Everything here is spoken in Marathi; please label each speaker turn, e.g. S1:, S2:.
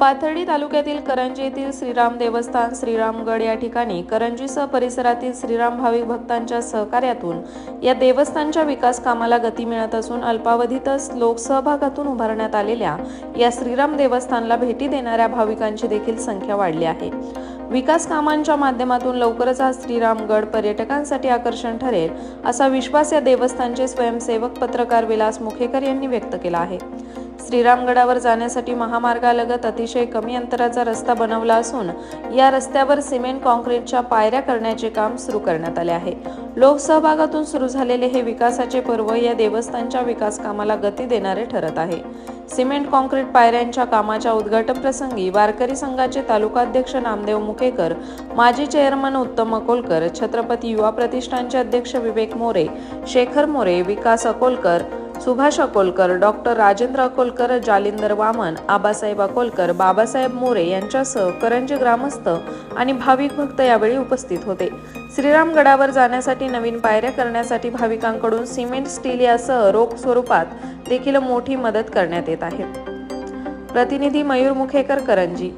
S1: पाथर्डी तालुक्यातील करंजी येथील श्रीराम देवस्थान श्रीरामगड या ठिकाणी करंजीसह परिसरातील श्रीराम भाविक भक्तांच्या सहकार्यातून या देवस्थानच्या विकास कामाला गती मिळत असून अल्पावधीतच लोकसहभागातून उभारण्यात आलेल्या या श्रीराम देवस्थानला भेटी देणाऱ्या भाविकांची देखील संख्या वाढली आहे. विकास कामांच्या माध्यमातून लवकरच हा श्रीरामगड पर्यटकांसाठी आकर्षण ठरेल असा विश्वास या देवस्थानचे स्वयंसेवक पत्रकार विलास मुखेकर यांनी व्यक्त केला आहे. श्रीरामगडावर जाण्यासाठी महामार्गालगत अतिशय कमी अंतराचा रस्ता बनवला असून या रस्त्यावर सिमेंट कॉन्क्रीटच्या पायऱ्या करण्याचे काम सुरू करण्यात आले आहे. लोकसहभागातून सुरू झालेले हे विकासाचे पर्व या देवस्थानच्या विकास कामाला गती देणारे ठरत आहे. सिमेंट कॉन्क्रीट पायऱ्यांच्या कामाच्या उद्घाटन प्रसंगी वारकरी संघाचे तालुकाध्यक्ष नामदेव मुकेकर माजी चेअरमन उत्तम अकोलकर छत्रपती युवा प्रतिष्ठानचे अध्यक्ष विवेक मोरे शेखर मोरे विकास अकोलकर सुभाष अकोलकर डॉक्टर राजेंद्र अकोलकर जालिंदर वामन आबासाहेब अकोलकर बाबासाहेब मोरे यांच्यासह करंजी ग्रामस्थ आणि भाविक भक्त यावेळी उपस्थित होते. श्रीरामगडावर जाण्यासाठी नवीन पायऱ्या करण्यासाठी भाविकांकडून सिमेंट स्टील यासह रोख स्वरूपात देखील मोठी मदत करण्यात येत आहे. प्रतिनिधी मयूर मुखेकर करंजी.